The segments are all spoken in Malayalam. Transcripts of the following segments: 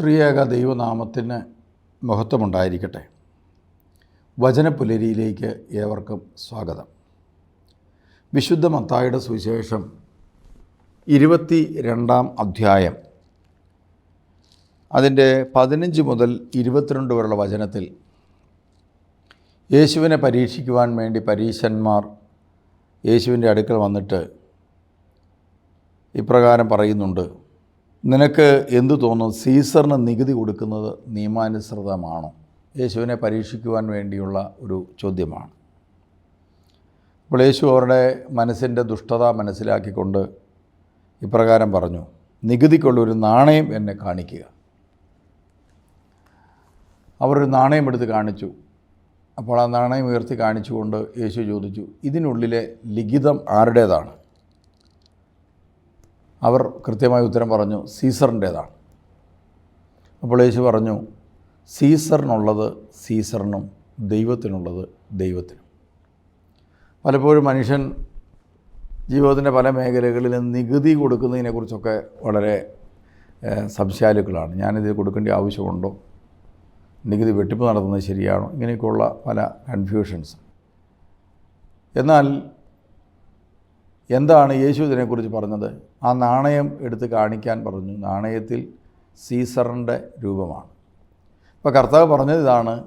ത്രിയേക ദൈവനാമത്തിന് മഹത്വമുണ്ടായിരിക്കട്ടെ. വചനപ്പുലരിയിലേക്ക് ഏവർക്കും സ്വാഗതം. വിശുദ്ധ മത്തായുടെ സുവിശേഷം ഇരുപത്തി രണ്ടാം അധ്യായം. അതിന്റെ പതിനഞ്ച് മുതൽ ഇരുപത്തിരണ്ട് വരെയുള്ള വചനത്തിൽ യേശുവിനെ പരീക്ഷിക്കുവാൻ വേണ്ടി പരീശന്മാർ യേശുവിന്റെ അടുക്കൽ വന്നിട്ട് ഇപ്രകാരം പറയുന്നുണ്ട്. നിനക്ക് എന്തു തോന്നുന്നു? സീസറിന് നികുതി കൊടുക്കുന്നത് നിയമാനുസൃതമാണോ? യേശുവിനെ പരീക്ഷിക്കുവാൻ വേണ്ടിയുള്ള ഒരു ചോദ്യമാണ്. അപ്പോൾ യേശു അവരുടെ മനസ്സിന്റെ ദുഷ്ടത മനസ്സിലാക്കിക്കൊണ്ട് ഇപ്രകാരം പറഞ്ഞു നികുതിക്കുള്ളൊരു നാണയം എന്നെ കാണിക്കുക. അവരൊരു നാണയം എടുത്ത് കാണിച്ചു. അപ്പോൾ ആ നാണയം ഉയർത്തി കാണിച്ചുകൊണ്ട് യേശു ചോദിച്ചു ഇതിനുള്ളിലെ ലിഖിതം ആരുടേതാണ്? അവർ കൃത്യമായ ഉത്തരം പറഞ്ഞു സീസറിന്റേതാണ്. അപ്പോൾ യേശു പറഞ്ഞു സീസറിനുള്ളത് സീസറിനും ദൈവത്തിനുള്ളത് ദൈവത്തിനും. പലപ്പോഴും മനുഷ്യൻ ജീവിതത്തിന്റെ പല മേഖലകളിൽ നികുതി കൊടുക്കുന്നതിനെക്കുറിച്ചൊക്കെ വളരെ സംശയാലുക്കളാണ്. ഞാനിത് കൊടുക്കേണ്ട ആവശ്യമുണ്ടോ? നികുതി വെട്ടിപ്പ് നടത്തുന്നത് ശരിയാണോ? ഇങ്ങനെയൊക്കെയുള്ള പല കൺഫ്യൂഷൻസ്. എന്നാൽ എന്താണ് യേശു ഇതിനെക്കുറിച്ച് പറഞ്ഞത്? ആ നാണയം എടുത്ത് കാണിക്കാൻ പറഞ്ഞു. നാണയത്തിൽ സീസറിന്റെ രൂപമാണ്. അപ്പോൾ കർത്താവ് പറഞ്ഞത് ഇതാണ്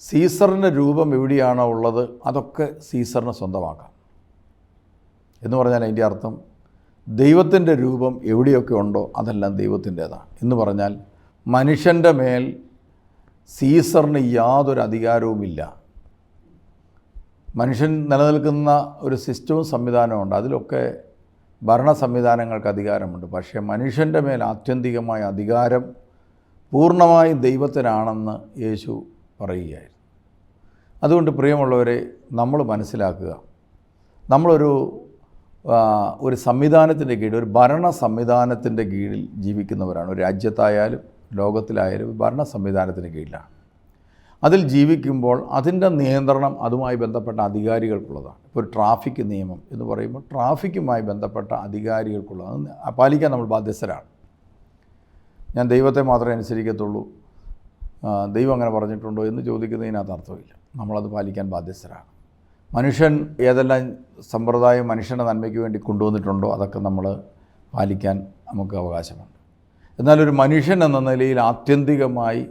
സീസറിന്റെ രൂപം എവിടെയാണോ ഉള്ളത് അതൊക്കെ സീസറിന് സ്വന്തമാക്കാം. എന്ന് പറഞ്ഞാൽ അതിന്റെ അർത്ഥം ദൈവത്തിന്റെ രൂപം എവിടെയൊക്കെ ഉണ്ടോ അതെല്ലാം ദൈവത്തിന്റേതാണ്. എന്ന് പറഞ്ഞാൽ മനുഷ്യന്റെ മേൽ സീസറിന് യാതൊരു അധികാരവുമില്ല. മനുഷ്യൻ നിലനിൽക്കുന്ന ഒരു സിസ്റ്റവും സംവിധാനമുണ്ട് അതിലൊക്കെ ഭരണ സംവിധാനങ്ങൾക്ക് അധികാരമുണ്ട്. പക്ഷേ മനുഷ്യന്റെ മേൽ ആത്യന്തികമായ അധികാരം പൂർണമായും ദൈവത്തിനാണെന്ന് യേശു പറയുകയായിരുന്നു. അതുകൊണ്ട് പ്രിയമുള്ളവരെ നമ്മൾ മനസ്സിലാക്കുക നമ്മളൊരു ഒരു സംവിധാനത്തിന്റെ കീഴിൽ ഒരു ഭരണ സംവിധാനത്തിന്റെ കീഴിൽ ജീവിക്കുന്നവരാണ്. ഒരു രാജ്യത്തായാലും ലോകത്തിലായാലും ഭരണ സംവിധാനത്തിന്റെ കീഴിലാണ്. അതിൽ ജീവിക്കുമ്പോൾ അതിന്റെ നിയന്ത്രണം അതുമായി ബന്ധപ്പെട്ട അധികാരികൾക്കുള്ളതാണ്. ഇപ്പോൾ ഒരു ട്രാഫിക് നിയമം എന്ന് പറയുമ്പോൾ ട്രാഫിക്കുമായി ബന്ധപ്പെട്ട അധികാരികൾക്കുള്ളതാണ്. പാലിക്കാൻ നമ്മൾ ബാധ്യസ്ഥരാണ്. ഞാൻ ദൈവത്തെ മാത്രമേ അനുസരിക്കത്തുള്ളൂ. ദൈവം അങ്ങനെ പറഞ്ഞിട്ടുണ്ടോ എന്ന് ചോദിക്കുന്നതിനകത്ത് അർത്ഥമില്ല. നമ്മളത് പാലിക്കാൻ ബാധ്യസ്ഥരാണ്. മനുഷ്യൻ ഏതെല്ലാം സമ്പ്രദായം മനുഷ്യന്റെ നന്മയ്ക്ക് വേണ്ടി കൊണ്ടുവന്നിട്ടുണ്ടോ അതൊക്കെ നമ്മൾ പാലിക്കാൻ നമുക്ക് അവകാശമുണ്ട്. എന്നാൽ ഒരു മനുഷ്യൻ എന്ന നിലയിൽ ആത്യന്തികമായി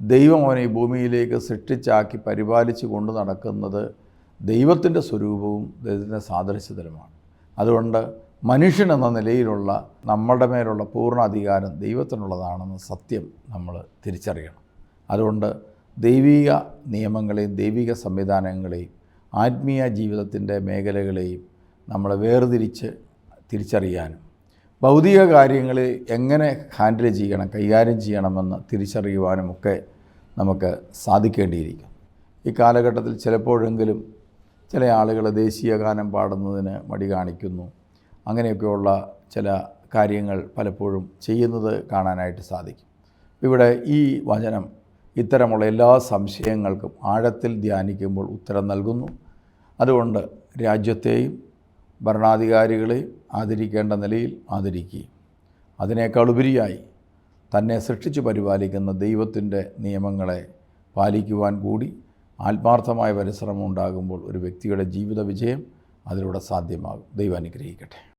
ദൈവം അവനെ ഈ ഭൂമിയിലേക്ക് സൃഷ്ടിച്ചാക്കി പരിപാലിച്ച് കൊണ്ട് നടക്കുന്നത് ദൈവത്തിന്റെ സ്വരൂപവും ദൈവത്തിന്റെ സാദൃശ്യതലുമാണ്. അതുകൊണ്ട് മനുഷ്യൻ എന്ന നിലയിലുള്ള നമ്മളുടെ മേലുള്ള പൂർണ അധികാരം ദൈവത്തിനുള്ളതാണെന്ന് സത്യം നമ്മൾ തിരിച്ചറിയണം. അതുകൊണ്ട് ദൈവിക നിയമങ്ങളെയും ദൈവിക സംവിധാനങ്ങളെയും ആത്മീയ ജീവിതത്തിന്റെ മേഖലകളെയും നമ്മൾ വേർതിരിച്ച് തിരിച്ചറിയാനും ഭൗതിക കാര്യങ്ങൾ എങ്ങനെ ഹാൻഡിൽ ചെയ്യണം കൈകാര്യം ചെയ്യണമെന്ന് തിരിച്ചറിയുവാനുമൊക്കെ നമുക്ക് സാധിക്കേണ്ടിയിരിക്കും. ഈ കാലഘട്ടത്തിൽ ചിലപ്പോഴെങ്കിലും ചില ആളുകൾ ദേശീയ ഗാനം പാടുന്നതിന് മടി കാണിക്കുന്നു. അങ്ങനെയൊക്കെയുള്ള ചില കാര്യങ്ങൾ പലപ്പോഴും ചെയ്യുന്നത് കാണാനായിട്ട് സാധിക്കും. ഇവിടെ ഈ വചനം ഇത്തരമുള്ള എല്ലാ സംശയങ്ങൾക്കും ആഴത്തിൽ ധ്യാനിക്കുമ്പോൾ ഉത്തരം നൽകുന്നു. അതുകൊണ്ട് രാജ്യത്തെയും ഭരണാധികാരികളെയും ആദരിക്കേണ്ട നിലയിൽ ആദരിക്കുകയും അതിനേക്കാൾ ഉപരിയായി തന്നെ സൃഷ്ടിച്ചു പരിപാലിക്കുന്ന ദൈവത്തിന്റെ നിയമങ്ങളെ പാലിക്കുവാൻ കൂടി ആത്മാർത്ഥമായ പരിശ്രമം ഉണ്ടാകുമ്പോൾ ഒരു വ്യക്തിയുടെ ജീവിത വിജയം അതിലൂടെ സാധ്യമാകും. ദൈവം അനുഗ്രഹിക്കട്ടെ.